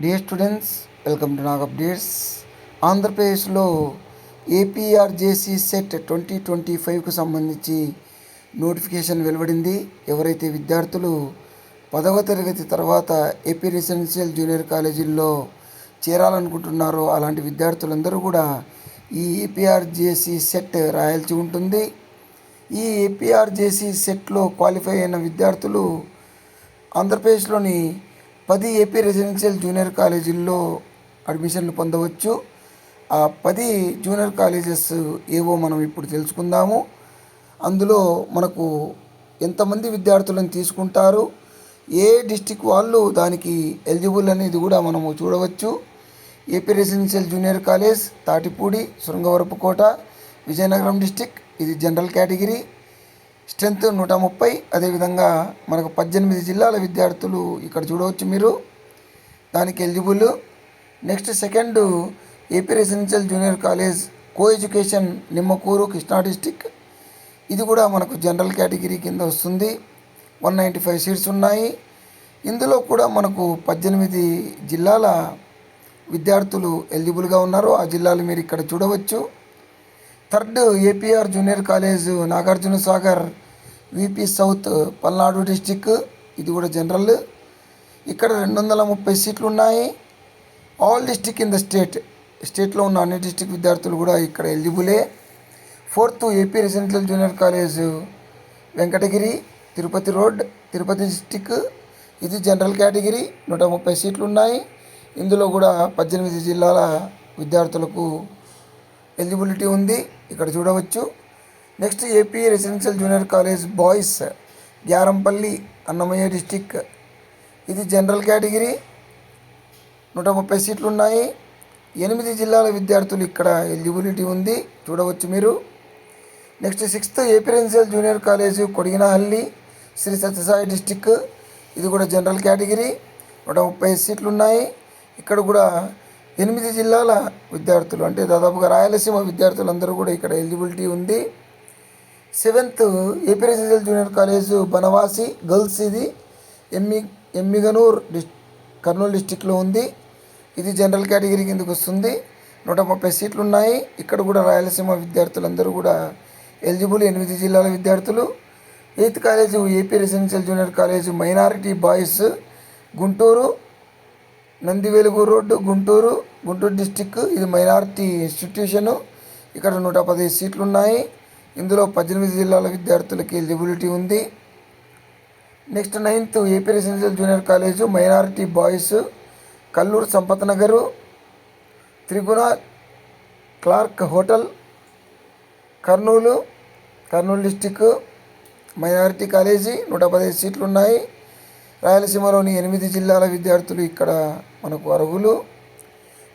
Dear students welcome to Nag updates ఆంధ్రప్రదేశ్లో APRJC set twenty twenty ఫైవ్కు సంబంధించి notification వెలువడింది. ఎవరైతే విద్యార్థులు పదవ తరగతి తర్వాత ఏపీ రెసిడెన్షియల్ జూనియర్ కాలేజీల్లో చేరాలనుకుంటున్నారో అలాంటి విద్యార్థులందరూ కూడా ఈ ఏపీఆర్జేసీ సెట్ రాయాల్సి ఉంటుంది. ఈ ఏపీఆర్జేసీ సెట్లో క్వాలిఫై అయిన విద్యార్థులు ఆంధ్రప్రదేశ్లోని పది ఏపీ రెసిడెన్షియల్ జూనియర్ కాలేజీల్లో అడ్మిషన్లు పొందవచ్చు. ఆ పది జూనియర్ కాలేజెస్ ఏవో మనం ఇప్పుడు తెలుసుకుందాము. అందులో మనకు ఎంతమంది విద్యార్థులను తీసుకుంటారు? ఏ డిస్టిక్ వాళ్ళు దానికి ఎలిజిబుల్ అనేది కూడా మనము చూడవచ్చు. AP residential junior college Tatipudi Srungavarapukota Vizianagaram district ఇది జనరల్ కేటగిరీ. స్ట్రెంత్ నూట ముప్పై. అదేవిధంగా మనకు పద్దెనిమిది జిల్లాల విద్యార్థులు ఇక్కడ చూడవచ్చు మీరు. దానికి eligible. Next second AP residential junior college co education Nimmakuru Krishna district. ఇది కూడా మనకు జనరల్ కేటగిరీ కింద వస్తుంది. వన్ నైంటీ ఫైవ్ సీట్స్ ఉన్నాయి. ఇందులో కూడా మనకు పద్దెనిమిది జిల్లాల విద్యార్థులు ఎలిజిబుల్గా ఉన్నారు. ఆ జిల్లాలు మీరు ఇక్కడ చూడవచ్చు. Third APR junior college Nagarjuna Sagar VP south Palnadu district ఇది కూడా జనరల్. ఇక్కడ రెండు వందల ముప్పై సీట్లు ఉన్నాయి all district in the state స్టేట్లో ఉన్న అన్ని డిస్టిక్ విద్యార్థులు కూడా ఇక్కడ ఎలిజిబులే. Fourth AP residential junior college Venkatagiri Tirupati road Tirupati district ఇది జనరల్ కేటగిరీ. నూట ముప్పై సీట్లు ఉన్నాయి ఇందులో కూడా పద్దెనిమిది జిల్లాల విద్యార్థులకు ఎలిజిబిలిటీ ఉంది. ఇక్కడ చూడవచ్చు. Next AP residential junior college boys Gyarampalli Annamayya district ఇది జనరల్ కేటగిరీ నూట ముప్పై సీట్లు ఉన్నాయి. ఎనిమిది జిల్లాల విద్యార్థులు ఇక్కడ ఎలిజిబిలిటీ ఉంది. చూడవచ్చు మీరు. Next sixth AP junior college Kodiginahalli Sri Sathya Sai district ఇది కూడా జనరల్ కేటగిరీ నూట ముప్పై సీట్లు ఉన్నాయి. ఇక్కడ కూడా ఎనిమిది జిల్లాల విద్యార్థులు అంటే దాదాపుగా రాయలసీమ విద్యార్థులందరూ కూడా ఇక్కడ ఎలిజిబిలిటీ ఉంది. Seventh AP junior college Banavasi girls ఇది. ఎమ్మి ఎమ్మిగనూర్ డిస్ కర్నూలు డిస్టిక్లో ఉంది. ఇది జనరల్ కేటగిరీ కిందకు వస్తుంది. నూట ముప్పై సీట్లు ఉన్నాయి ఇక్కడ కూడా రాయలసీమ విద్యార్థులందరూ కూడా ఎలిజిబుల్ ఎనిమిది జిల్లాల విద్యార్థులు. Eighth college AP residential junior college minority boys Guntur Nandivelugu road Guntur Guntur district. ఇది మైనారిటీ ఇన్స్టిట్యూషను. ఇక్కడ నూట పదిహేను సీట్లు ఉన్నాయి ఇందులో పద్దెనిమిది జిల్లాల విద్యార్థులకి ఎలిజిబిలిటీ ఉంది. Next ninth AP residential junior college minority boys Kalluru Sampath Nagar Triguna clerk hotel Kurnool Kurnool district minority college నూట పదిహేను సీట్లు ఉన్నాయి రాయలసీమలోని ఎనిమిది జిల్లాల విద్యార్థులు ఇక్కడ మనకు అర్హులు.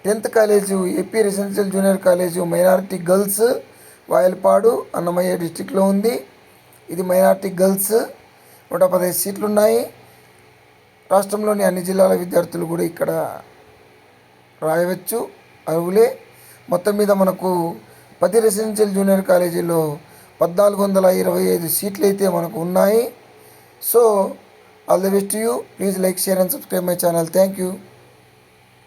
Tenth college AP residential junior college minority girls Vayalpadu Annamayya డిస్టిక్లో ఉంది. ఇది మైనార్టీ గర్ల్స్ నూట పదహైదు సీట్లు ఉన్నాయి రాష్ట్రంలోని అన్ని జిల్లాల విద్యార్థులు కూడా ఇక్కడ రాయవచ్చు. అరువులే మొత్తం మీద మనకు పది రెసిడెన్షియల్ జూనియర్ కాలేజీలో పద్నాలుగు వందల ఇరవై ఐదు సీట్లు అయితే మనకు ఉన్నాయి. So all the best you. Please like share and subscribe my channel. Thank you.